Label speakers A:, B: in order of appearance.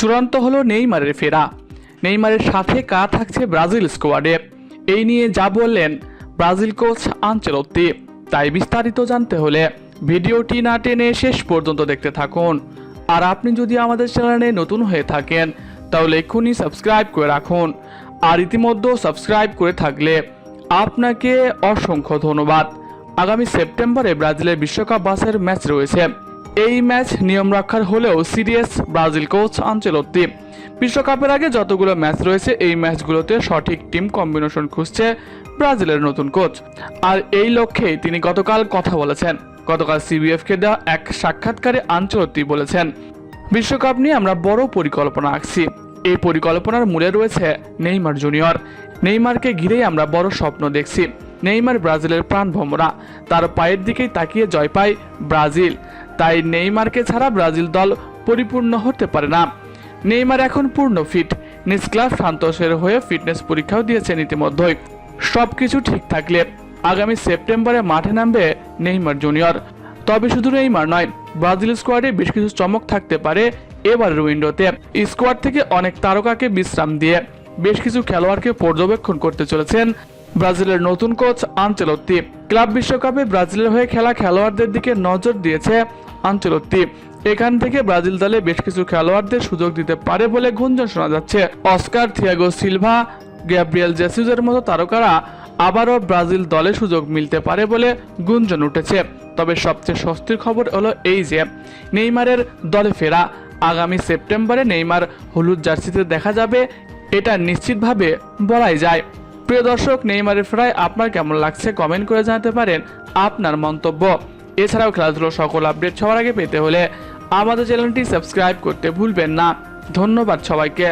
A: চূড়ান্ত হলো নেইমারের ফেরা। নেইমারের সাথে কারা থাকছে ব্রাজিল স্কোয়াডে? এই নিয়ে যা বললেন ব্রাজিল কোচ আঞ্চলত্তি তাই বিস্তারিত জানতে হলে ভিডিওটি না টেনে শেষ পর্যন্ত দেখতে থাকুন। আর আপনি যদি আমাদের চ্যানেলে নতুন হয়ে থাকেন, তাহলে এক্ষুনি সাবস্ক্রাইব করে রাখুন। আর ইতিমধ্যে সাবস্ক্রাইব করে থাকলে আপনাকে অসংখ্য ধন্যবাদ। আগামী সেপ্টেম্বরে ব্রাজিলের বিশ্বকাপ বাসের ম্যাচ রয়েছে। এই ম্যাচ নিয়ম রাখার হলেও সিরিয়াস ব্রাজিল কোচ আঞ্চলত্তি। বিশ্বকাপের আগে যতগুলো ম্যাচ রয়েছে, এই ম্যাচগুলোতে সঠিক টিম কম্বিনেশন খুঁজছে ব্রাজিলের নতুন কোচ। আর এই লক্ষ্যেই তিনি গতকাল কথা বলেছেন। গতকাল সিবিএফকে দেওয়া এক সাক্ষাৎকারে আঞ্চলত্তি বলেছেন, বিশ্বকাপ নিয়ে আমরা বড় পরিকল্পনা আঁকছি। এই পরিকল্পনার মূলে রয়েছে নেইমার জুনিয়র। নেইমারকে ঘিরেই আমরা বড় স্বপ্ন দেখছি। নেইমার ব্রাজিলের প্রাণ ভ্রমরা তার পায়ের দিকেই তাকিয়ে জয় পায় ব্রাজিল। তাই নেইমারকে ছাড়া ব্রাজিল দল পরিপূর্ণ হতে পারে না। নেইমার এখন পূর্ণ ফিট নিজ ক্লাব সান্তোসের হয়ে ফিটনেস পরীক্ষাও দিয়েছেন ইতিমধ্যেই। সব কিছু ঠিক থাকলে আগামী সেপ্টেম্বরে মাঠে নামবে নেইমার জুনিয়র। তবে শুধু নেইমার নয়, ব্রাজিল স্কোয়াডে বেশ কিছু চমক থাকতে পারে এবারের উইন্ডোতে স্কোয়াড থেকে অনেক তারকাকে বিশ্রাম দিয়ে বেশ কিছু খেলোয়াড়কে পর্যবেক্ষণ করতে চলেছেন। ব্রাজিলের নতুন কোচ আঞ্চলত্তি। ক্লাব বিশ্বকাপে ব্রাজিলের হয়ে খেলা খেলোয়াড়দের দিকে নজর দিয়েছে আঞ্চলত্তি। এখান থেকে ব্রাজিল দলে বেশ কিছু খেলোয়াড়দের সুযোগ দিতে পারে বলে গুঞ্জন শোনা যাচ্ছে। অস্কার, থিয়াগো সিলভা, গ্যাব্রিয়েল জেসুজের মতো তারকারা আবারও ব্রাজিল দলে সুযোগ মিলতে পারে বলে গুঞ্জন উঠেছে। তবে সবচেয়ে স্বস্তির খবর হলো এই যে, নেইমারের দলে ফেরা। আগামী সেপ্টেম্বরে নেইমার হলুদ জার্সিতে দেখা যাবে, এটা নিশ্চিতভাবে বলাই যায়। প্রিয় দর্শক, নেইমারের ফেরায় আপনার কেমন লাগছে কমেন্ট করে জানাতে পারেন আপনার মন্তব্য। এছাড়াও খেলাধুলোর সকল আপডেট সবার আগে পেতে হলে আমাদের চ্যানেলটি সাবস্ক্রাইব করতে ভুলবেন না। ধন্যবাদ সবাইকে।